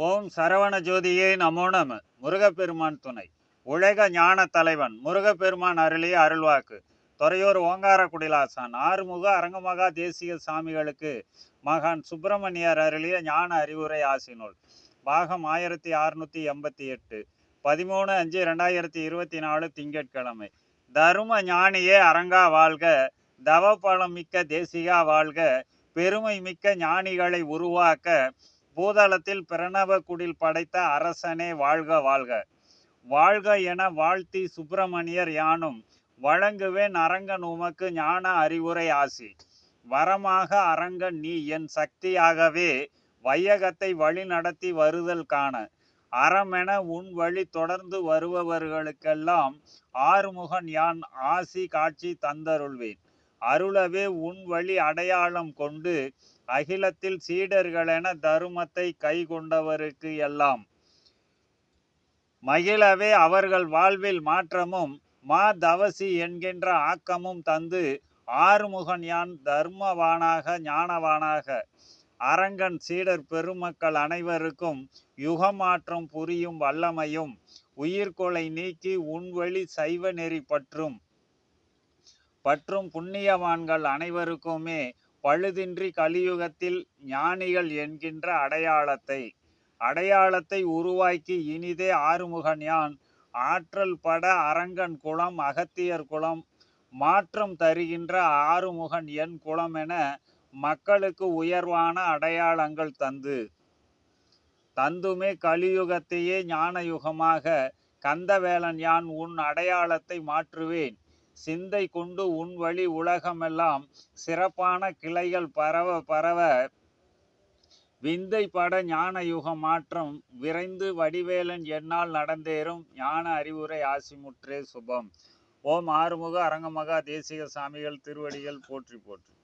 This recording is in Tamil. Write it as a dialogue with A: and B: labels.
A: ஓம் சரவண ஜோதியே நமோ நம. முருகப்பெருமான் துணை. உலக ஞான தலைவன் முருகப்பெருமான் அருளிய அருள்வாக்கு. துறையூர் ஓங்கார குடிலாசான் ஆறுமுக அரங்கமகா தேசிய சாமிகளுக்கு மகான் சுப்பிரமணியர் அருளிய ஞான அறிவுரை ஆசினூல் பாகம் ஆயிரத்தி அறுநூத்தி எண்பத்தி எட்டு. பதிமூணு அஞ்சு ரெண்டாயிரத்தி இருபத்தி நாலு திங்கட்கிழமை. தரும ஞானியே அரங்கா வாழ்க. தவ பலம் மிக்க தேசிகா வாழ்க. பெருமை மிக்க ஞானிகளை உருவாக்க. பூதளத்தில் பிரணவ குடில் படைத்த அரசனே வாழ்க வாழ்க. வாழ்க என வாழ்த்தி சுப்பிரமணியர் யானும் வழங்குவேன் அரங்கன் உமக்கு ஞான அறிவுரை ஆசி. வரமாக அரங்கன் நீ என் சக்தியாகவே வையகத்தை வழி நடத்தி வருதல் காண. அறமென உன் வழி தொடர்ந்து வருபவர்களுக்கெல்லாம் ஆறுமுகன் யான் ஆசி காட்சி தந்தருள்வேன். அருளவே உன் வழி அடையாளம் கொண்டு அகிலத்தில் சீடர்களென தருமத்தை கை கொண்டவருக்கு எல்லாம். மகிழவே அவர்கள் வாழ்வில் மாற்றமும் மா தவசி என்கின்ற ஆக்கமும் தந்து ஆறுமுகன் யான் தர்மவானாக ஞானவானாக. அரங்கன் சீடர் பெருமக்கள் அனைவருக்கும் யுகமாற்றம் புரியும் வல்லமையும் உயிர்கொலை நீக்கி உன்வழி சைவ நெறி பற்றும். பற்றும் புண்ணியவான்கள் அனைவருக்குமே பழுதின்றி கலியுகத்தில் ஞானிகள் என்கின்ற அடையாளத்தை அடையாளத்தை உருவாக்கி இனிதே ஆறுமுகன் யான். ஆற்றல் பட அரங்கன் குளம் அகத்தியர் குளம் மாற்றம் தருகின்ற ஆறுமுகன் என் குளம் என மக்களுக்கு உயர்வான அடையாளங்கள் தந்து. தந்துமே கலியுகத்தையே ஞான யுகமாக கந்தவேலன் யான் உன் அடையாளத்தை மாற்றுவேன். சிந்தை கொண்டு உன் வழி உலகமெல்லாம் சிறப்பான கிளைகள் பரவ பரவ விந்தை பட ஞான யுக மாற்றம் விரைந்து வடிவேலன் என்னால் நடந்தேறும் ஞான அறிவுரை ஆசிமுற்றே சுபம். ஓம் ஆறுமுக அரங்கமகா தேசிக சாமிகள் திருவடிகள் போற்றி போற்றி.